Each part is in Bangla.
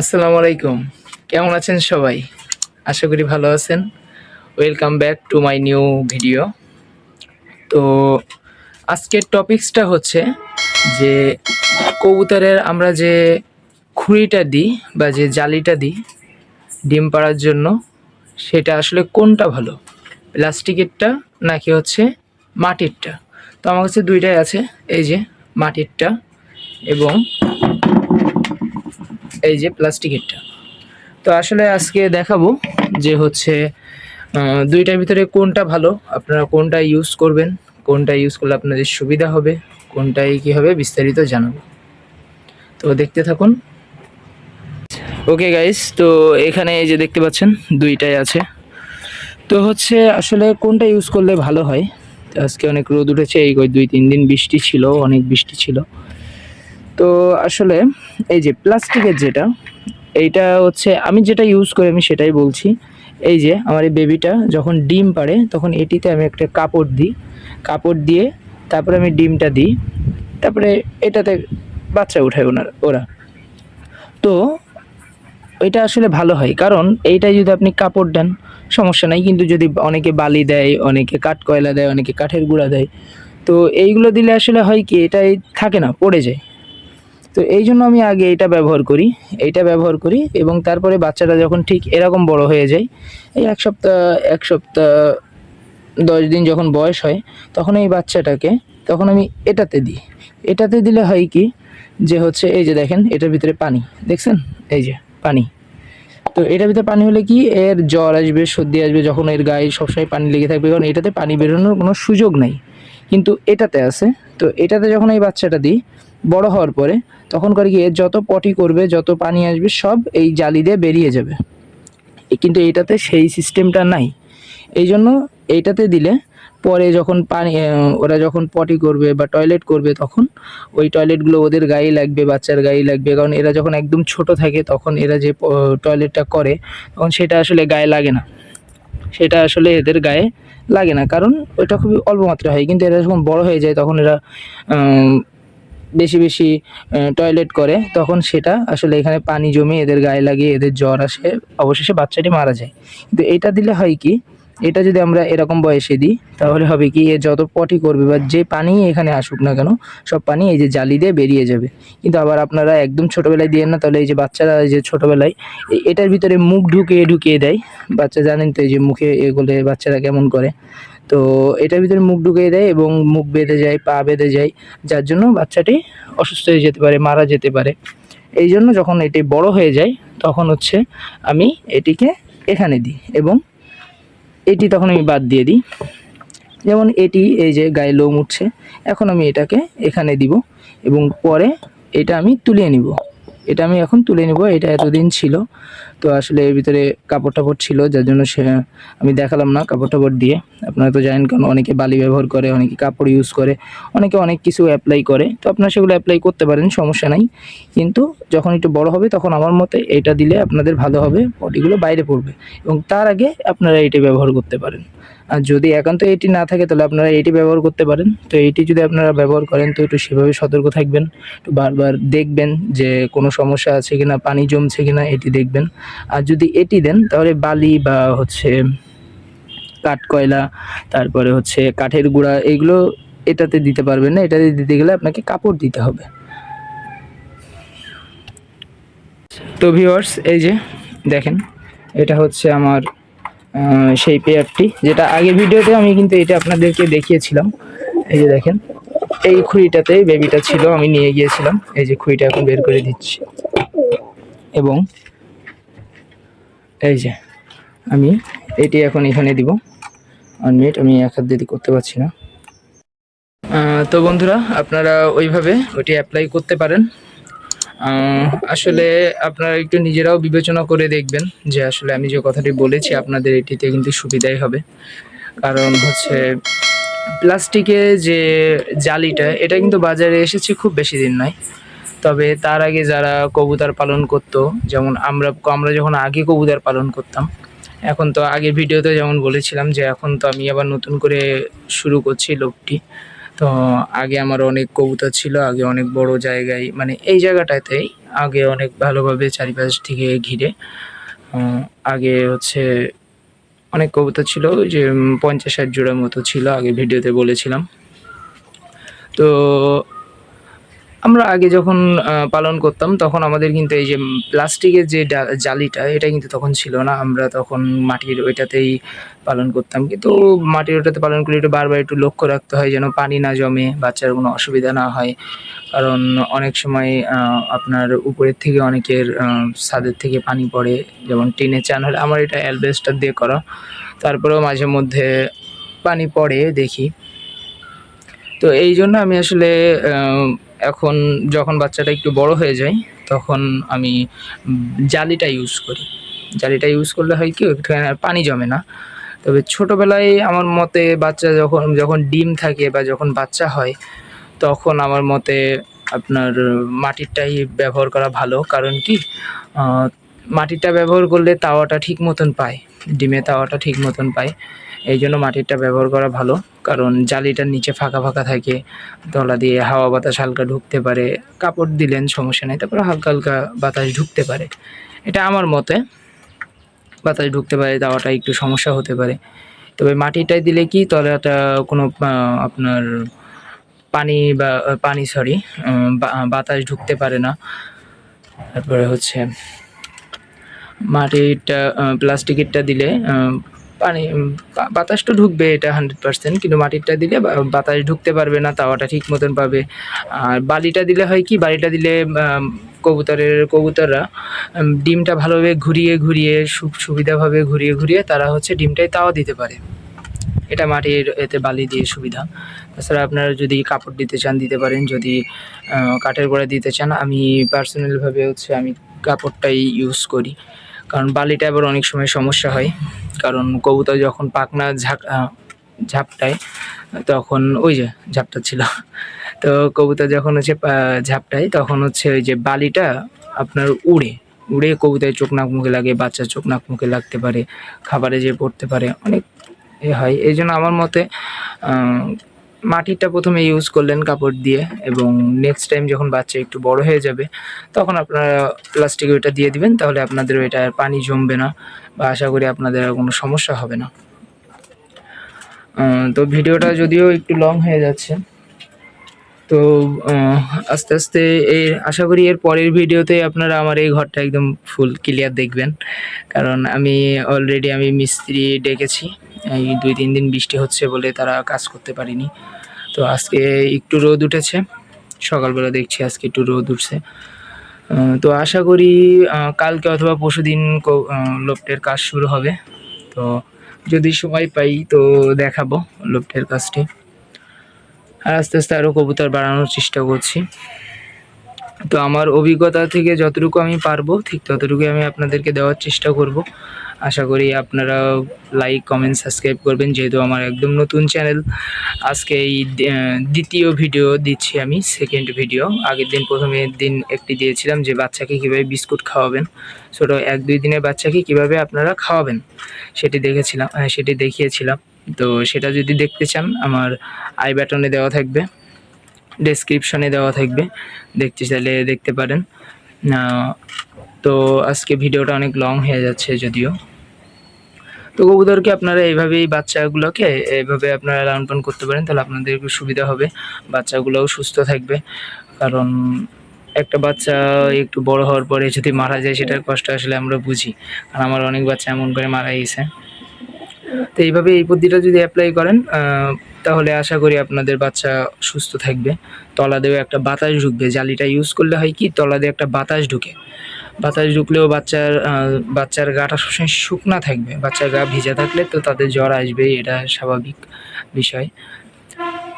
আসসালামু আলাইকুম। কেমন আছেন সবাই? আশা করি ভালো আছেন। Welcome back to my new video তো আজকের টপিকসটা হচ্ছে যে কবুতরের আমরা যে খুঁড়িটা দিই বা যে জালিটা দিই ডিম পাড়ার জন্য, সেটা আসলে কোনটা ভালো? প্লাস্টিকেরটা নাকি হচ্ছে মাটিরটা? তো আমার কাছে দুইটাই আছে, এই যে মাটিরটা এবং এই যে প্লাস্টিকেরটা তো আসলে আজকে দেখাবো যে হচ্ছে দুইটার ভিতরে কোনটা ভালো, আপনারা কোনটা ইউজ করবেন, কোনটা ইউজ করলে আপনাদের সুবিধা হবে, কোনটাই কী হবে বিস্তারিত জানাব। তো দেখতে থাকুন। ওকে গাইস তো এখানে এই যে দেখতে পাচ্ছেন, দুইটাই আছে। তো হচ্ছে আসলে কোনটা ইউজ করলে ভালো হয়? আজকে অনেক রোদ উঠেছে, এই দুই তিন দিন বৃষ্টি ছিল, অনেক বৃষ্টি ছিল। তো আসলে এই যে প্লাস্টিকের যেটা, এইটা হচ্ছে আমি যেটা ইউজ করি আমি সেটাই বলছি। এই যে আমার এই বেবিটা যখন ডিম পাড়ে তখন এটিতে আমি একটা কাপড় দিই। কাপড় দিয়ে তারপরে আমি ডিমটা দিই। তারপরে এটাতে বাচ্চা উঠায় ওনার, ওরা। তো এটা আসলে ভালো হয়। কারণ এইটাই যদি আপনি কাপড় দেন, সমস্যা নাই। কিন্তু যদি অনেকে বালি দেয়, অনেকে কাঠ কয়লা দেয়, অনেকে কাঠের গুঁড়া দেয়, তো এইগুলো দিলে আসলে হয় কি, এটাই থাকে না, পড়ে যায়। তো এই জন্য আমি আগে এটা ব্যবহার করি, এইটা ব্যবহার করি এবং তারপরে বাচ্চাটা যখন ঠিক এরকম বড় হয়ে যায়, এই এক সপ্তাহ এক সপ্তাহ, দশ দিন যখন বয়স হয়, তখন এই বাচ্চাটাকে, তখন আমি এটাতে দিই। এটাতে দিলে হয় কি, যে হচ্ছে এই যে দেখেন, এটার ভিতরে পানি, দেখছেন? এই যে পানি। তো এটার ভিতরে পানি হলে কি, এর জ্বর আসবে, সর্দি আসবে, যখন এর গায়ে সবসময় পানি লেগে থাকবে, কারণ এটাতে পানি বেরোনোর কোনো সুযোগ নাই। কিন্তু এটাতে আছে তো এটাতে যখন এই বাচ্চাটা দিই, বড় হওয়ার পরে তখন করে কি এর যত পটি করবে, যত পানি আসবে, সব এই জালি দিয়ে বেরিয়ে যাবে। কিন্তু এটাতে সেই সিস্টেমটা নাই। এই জন্য এইটাতে দিলে পরে যখন পানি ওরা যখন পটি করবে বা টয়লেট করবে তখন, ওই টয়লেটগুলো ওদের গায়ে লাগবে, বাচ্চার গায়ে লাগবে। কারণ এরা যখন একদম ছোট থাকে, তখন এরা যে টয়লেটটা করে, তখন সেটা আসলে গায়ে লাগে না। সেটা আসলে এদের গায়ে লাগে না, কারণ ওটা খুবই অল্প মাত্রা হয়। কিন্তু এরা যখন বড় হয়ে যায়, তখন এরা বেশি বেশি টয়লেট করে। তখন সেটা আসলে এখানে পানি জমে এদের গায়ে লাগে এদের জ্বর আসে, অবশেষে বাচ্চাটি মারা যায়। কিন্তু এটা দিলে হয় কি এটা যদি আমরা এরকম বয়সে দিই, তাহলে হবে কি, এ যত পটি করবে বা যে পানি এখানে আসুক না কেন, সব পানি এই যে জালি দিয়ে বেরিয়ে যাবে। কিন্তু আবার আপনারা একদম ছোটোবেলায় দিয়ে না, তাহলে এই যে বাচ্চারা এই যে ছোটোবেলায় এটার ভিতরে মুখ ঢুকিয়ে ঢুকিয়ে দেয়। বাচ্চা জানেন তো এই যে মুখে এগুলো বাচ্চারা কেমন করে। তো এটার ভিতরে মুখ ঢুকিয়ে দেয় এবং মুখ বেঁধে যায়, পা বেঁধে যায়, যার জন্য বাচ্চাটি অসুস্থ হয়ে যেতে পারে, মারা যেতে পারে। এই জন্য যখন এটি বড় হয়ে যায়, তখন হচ্ছে আমি এটিকে এখানে দিই এবং এটি তখন আমি বাদ দিয়ে দিই। যেমন এটি, এই যে গায়ে লোম উঠছে, এখন আমি এটাকে এখানে দিব এবং পরে এটা আমি তুলিয়ে নিব। এটা আমি এখন তুলে নিব, এটা এতদিন ছিল। তো আসলে এর ভিতরে কাপড় টাপড় ছিল, যার জন্য সে, আমি দেখালাম না কাপড় টাপড় দিয়ে। আপনারা তো জানেন কারণ অনেকে বালি ব্যবহার করে, অনেকে কাপড় ইউজ করে, অনেকে অনেক কিছু অ্যাপ্লাই করে। তো আপনারা সেগুলো অ্যাপ্লাই করতে পারেন, সমস্যা নাই। কিন্তু যখন একটু বড় হবে, তখন আমার মতে এটা দিলে আপনাদের ভালো হবে পটিগুলো বাইরে পড়বে। এবং তার আগে আপনারা এটি ব্যবহার করতে পারেন। আর যদি একান্ত এটি না থাকে, তাহলে আপনারা এটি ব্যবহার করতে পারেন। তো এটি যদি আপনারা ব্যবহার করেন, তো একটু সেভাবে সতর্ক থাকবেন। একটু বারবার দেখবেন যে কোনো সমস্যা আছে কিনা, পানি জমছে কিনা, এটি দেখবেন। আর যদি এটি দেন, তাহলে বালি বা হচ্ছে কাঠ কয়লা তারপরে হচ্ছে কাঠের গুঁড়া, এগুলো এটাতে দিতে পারবেন না। এটাতে দিতে গেলে আপনাকে কাপড় দিতে হবে। তো ভিউয়ার্স এই যে দেখেন, এটা হচ্ছে আমার সেই পেয়ারটি যেটা আগের ভিডিওতে আমি কিন্তু এটা আপনাদেরকে দেখিয়েছিলাম। এই যে দেখেন, এই খুঁড়িটাতে বেবিটা ছিল, আমি নিয়ে গিয়েছিলাম। এই যে খুঁড়িটা এখন বের করে দিচ্ছি। এবং এই যে আমি এটি এখন এখানে দিব। ওয়ান মিনিট আমি এক হাত দিয়ে করতে পারছি না। তো বন্ধুরা, আপনারা ওইভাবে ওটি অ্যাপ্লাই করতে পারেন। আসলে আপনারা একটু নিজেরাও বিবেচনা করে দেখবেন যে আসলে আমি যে কথাটি বলেছি আপনাদের এটিতে কিন্তু সুবিধাই হবে। কারণ হচ্ছে প্লাস্টিকে যে জালিটা, এটা কিন্তু বাজারে এসেছে খুব বেশি দিন নয়। তবে তার আগে যারা কবুতর পালন করতো, যেমন আমরা আমরা যখন আগে কবুতর পালন করতাম, এখন তো আগের ভিডিওতে যেমন বলেছিলাম যে এখন তো আমি আবার নতুন করে শুরু করছি লোকটি। তো আগে আমার অনেক কবুতর ছিল, আগে অনেক বড় জায়গায় মানে এই জায়গাটাতেই আগে অনেক ভালোভাবে চারিপাশ থেকে ঘিরে আগে হচ্ছে অনেক কবুতর ছিল যে পঞ্চাশ ষাট জোড়ার মতো ছিল, আগে ভিডিওতে বলেছিলাম। তো আমরা আগে যখন পালন করতাম, তখন আমাদের কিন্তু এই যে প্লাস্টিকের যে জালিটা, এটা কিন্তু তখন ছিল না। আমরা তখন মাটির ওইটাতেই পালন করতাম। কিন্তু মাটির ওটাতে পালন করলে একটু বারবার একটু লক্ষ্য রাখতে হয় যেন পানি না জমে, বাচ্চার কোনো অসুবিধা না হয়। কারণ অনেক সময় আপনার উপরের থেকে অনেকের ছাদের থেকে পানি পড়ে, যেমন টিনের চান হলে আমার এটা অ্যালবেস্টার দিয়ে করা। তারপরেও মাঝে মধ্যে পানি পড়ে, দেখি। তো এই জন্য আমি আসলে এখন যখন বাচ্চাটা একটু বড় হয়ে যায়, তখন আমি জালিটা ইউজ করি। জালিটা ইউজ করলে হয় কি, একটুখানে আর পানি জমে না। তবে ছোটোবেলায় আমার মতে বাচ্চা যখন যখন ডিম থাকে বা যখন বাচ্চা হয়, তখন আমার মতে আপনার মাটিরটাই ব্যবহার করা ভালো। কারণ কি আহ, মাটিরটা ব্যবহার করলে তাওয়াটা ঠিক মতন পায় ডিমে তাওয়াটা ঠিক মতন পায়। এই জন্য মাটিরটা ব্যবহার করা ভালো কারণ জালিটার নিচে ফাঁকা ফাঁকা থাকে তলা দিয়ে হাওয়া বাতাস হালকা ঢুকতে পারে কাপড় দিলেন সমস্যা নেই তারপরে হালকা হালকা বাতাস ঢুকতে পারে। এটা আমার মতে বাতাস ঢুকতে পারে দাওয়াটা একটু সমস্যা হতে পারে। তবে মাটিটাই দিলে কি তলাটা কোনো আপনার পানি বা পানি সরি বাতাস ঢুকতে পারে না। তারপরে হচ্ছে মাটিটা প্লাস্টিকেরটা দিলে পানি বাতাস তো ঢুকবে এটা হান্ড্রেড পার্সেন্ট কিন্তু মাটিরটা দিলে বাতাস ঢুকতে পারবে না, তাওয়াটা ঠিক মতন পাবে। আর বালিটা দিলে হয় কি, বালিটা দিলে কবুতরের, কবুতররা ডিমটা ভালোভাবে ঘুরিয়ে ঘুরিয়ে সুবিধাভাবে ঘুরিয়ে ঘুরিয়ে তারা হচ্ছে ডিমটাই তাওয়া দিতে পারে। এটা মাটির এতে বালি দিয়ে সুবিধা। তাছাড়া আপনারা যদি কাপড় দিতে চান, দিতে পারেন। যদি কাঠের গোড়া দিতে চান, আমি পার্সোনালভাবে হচ্ছে আমি কাপড়টাই ইউজ করি। কারণ বালিটা আবার অনেক সময় সমস্যা হয়। কারণ কবুতর যখন পাখনা ঝাঁক ঝাপটায় তখন ওই যে ঝাপটা ছিল। তো কবুতর যখন হচ্ছে ঝাপটায় তখন হচ্ছে ওই যে বালিটা আপনার উড়ে উড়ে কবুতরের চোখ নাক মুখে লাগে, বাচ্চার চোখ নাক মুখে লাগতে পারে, খাবারে যে পড়তে পারে, অনেক এ হয়। এই জন্য আমার মতে মাটিটা প্রথমে ইউজ করলেন কাপড় দিয়ে এবং নেক্সট টাইম যখন বাচ্চা একটু বড় হয়ে যাবে, তখন আপনারা প্লাস্টিক ওইটা দিয়ে দিবেন, তাহলে আপনাদের ওইটা আর পানি জমবে না বা আশা করি আপনাদের আর কোনো সমস্যা হবে না। তো ভিডিওটা যদিও একটু লং হয়ে যাচ্ছে, তো আস্তে আস্তে এই, আশা করি এর পরের ভিডিওতে আপনারা আমার এই ঘরটা একদম ফুল ক্লিয়ার দেখবেন। কারণ আমি অলরেডি আমি মিস্ত্রি ডেকেছি। এই দুই, তিন দিন বৃষ্টি হচ্ছে বলে তারা কাজ করতে পারিনি। তো আজকে একটু রোদ উঠেছে। সকালবেলা দেখছি আজকে একটু রোদ উঠছে। তো আশা করি কালকে অথবা পরশু দিন লোপটের কাজ শুরু হবে। তো যদি সময় পাই তো দেখাবো লোপটের কাজটি। আর আস্তে আস্তে আরও কবুতর বাড়ানোর চেষ্টা করছি। তো আমার অভিজ্ঞতা থেকে যতটুকু আমি পারব, ঠিক ততটুকু আমি আপনাদেরকে দেওয়ার চেষ্টা করব। আশা করি আপনারা লাইক কমেন্ট সাবস্ক্রাইব করবেন, যেহেতু আমার একদম নতুন চ্যানেল আজকে এই দ্বিতীয় ভিডিও দিচ্ছি আমি সেকেন্ড ভিডিও আগের দিন, প্রথমে দিন একটি দিয়েছিলাম যে বাচ্চাকে কীভাবে বিস্কুট খাওয়াবেন। ছোটো এক দুই দিনের বাচ্চাকে কীভাবে আপনারা খাওয়াবেন, সেটি দেখেছিলাম সেটি দেখিয়েছিলাম। তো সেটা যদি দেখতে চান, আমার আই ব্যাটনে দেওয়া থাকবে। ডেসক্রিপশনে দেওয়া থাকবে। দেখতে চাইলে দেখতে পারেন। তো আজকে ভিডিওটা অনেক লং হয়ে যাচ্ছে যদিও। তো কবুতরকে আপনারা এইভাবেই বাচ্চাগুলোকে এইভাবে আপনারা লালন পালন করতে পারেন, তাহলে আপনাদের একটু সুবিধা হবে। বাচ্চাগুলোও সুস্থ থাকবে। কারণ একটা বাচ্চা একটু বড় হওয়ার পরে যদি মারা যায়, সেটার কষ্ট আসলে আমরা বুঝি। কারণ আমার অনেক বাচ্চা এমন করে মারা গেছে। তো এইভাবে এই পদ্ধতিটা যদি অ্যাপ্লাই করেন তাহলে আশা করি আপনাদের বাচ্চা সুস্থ থাকবে। তলা দিয়ে একটা বাতাস ঢুকবে। জালিটা ইউজ করলে হয় কি তলা দিয়ে একটা বাতাস ঢুকে। বাতাস ঢুকলেও বাচ্চার বাচ্চার গাটা সবসময় শুকনা থাকবে। বাচ্চার গা ভিজা থাকলে তো তাদের জ্বর আসবেই, এটা স্বাভাবিক বিষয়।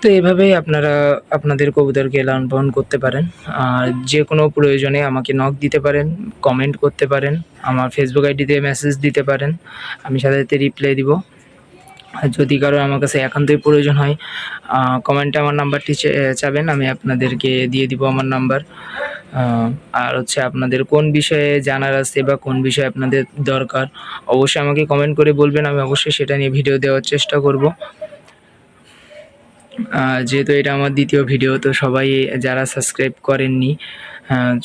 তো এভাবেই আপনারা, আপনাদের কবুতরকে লালন পালন করতে পারেন। আর যে কোনো প্রয়োজনে আমাকে নক দিতে পারেন কমেন্ট করতে পারেন, আমার ফেসবুক আইডিতে মেসেজ দিতে পারেন। আমি সাথে সাথে রিপ্লাই দিব। যদি কারও আমার কাছে একান্তই প্রয়োজন হয় কমেন্টে আমার নাম্বারটি চাবেন, আমি আপনাদেরকে দিয়ে দিব আমার নাম্বার। আর হচ্ছে আপনাদের কোন বিষয়ে জানার আছে বা কোন বিষয়ে আপনাদের দরকার, অবশ্যই আমাকে কমেন্ট করে বলবেন, আমি অবশ্যই সেটা নিয়ে ভিডিও দেওয়ার চেষ্টা করব। যেহেতু এটা আমার দ্বিতীয় ভিডিও তো সবাই যারা সাবস্ক্রাইব করেননি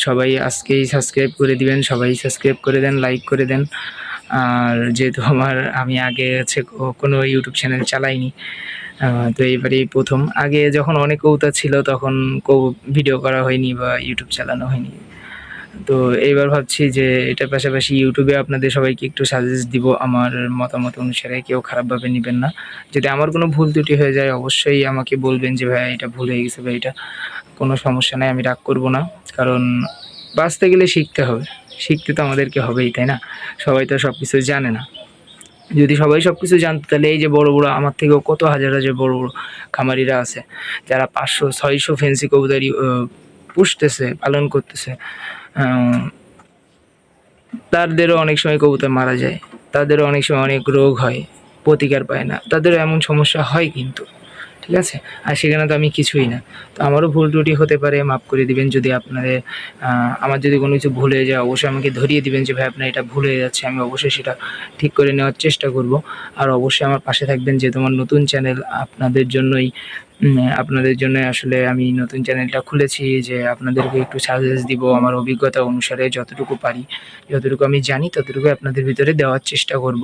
সবাই আজকেই সাবস্ক্রাইব করে দিবেন, সবাই সাবস্ক্রাইব করে দেন লাইক করে দেন। আর যেহেতু আমার, আমি আগে হচ্ছে কোনো ইউটিউব চ্যানেল চালাইনি তো এইবারেই প্রথম। আগে যখন অনেক কৌতা ছিল তখন কৌ ভিডিও করা হয়নি বা ইউটিউব চালানো হয়নি। তো এইবার ভাবছি যে এটার পাশাপাশি ইউটিউবে আপনাদের সবাইকে একটু সাজেস্ট দিব, আমার মতামত অনুসারে কেউ খারাপভাবে নেবেন না। যদি আমার কোনো ভুল ত্রুটি হয়ে যায় অবশ্যই আমাকে বলবেন যে, ভাই, এটা ভুল হয়ে গেছে বা এটা কোনো সমস্যা নাই, আমি রাগ করব না। কারণ বাঁচতে গেলে শিখতে হবে। শিখতে তো আমাদেরকে হবেই, তাই না? সবাই তো সব কিছু জানে না। যদি সবাই সব কিছু জানতো, তাহলে এই যে বড় বড়, আমার থেকেও কত হাজার হাজার বড় বড় খামারিরা আছে, যারা পাঁচশো, ছয়শো ফেন্সি কবুতারি পুষতেছে, পালন করতেছে তাদেরও অনেক সময় কবুতর মারা যায়, তাদেরও অনেক সময় অনেক রোগ হয়, প্রতিকার পায় না, তাদেরও এমন সমস্যা হয় কিন্তু। ঠিক আছে? আর সেখানে তো আমি কিছুই না। তো আমারও ভুল ত্রুটি হতে পারে, মাফ করে দিবেন যদি আপনাদের আমার যদি কোনো কিছু ভুল যায়, অবশ্যই আমাকে ধরিয়ে দিবেন যে, ভাই, আপনার এটা ভুল হয়ে যাচ্ছে, আমি অবশ্যই সেটা ঠিক করে নেওয়ার চেষ্টা করব। আর অবশ্যই আমার পাশে থাকবেন যে, তোমার নতুন চ্যানেল আপনাদের জন্যই আপনাদের জন্য আসলে আমি নতুন চ্যানেলটা খুলেছি যে, আপনাদেরকে একটু সাজেস্ট দিব আমার অভিজ্ঞতা অনুসারে যতটুকু পারি, যতটুকু আমি জানি ততটুকু আপনাদের ভিতরে দেওয়ার চেষ্টা করব।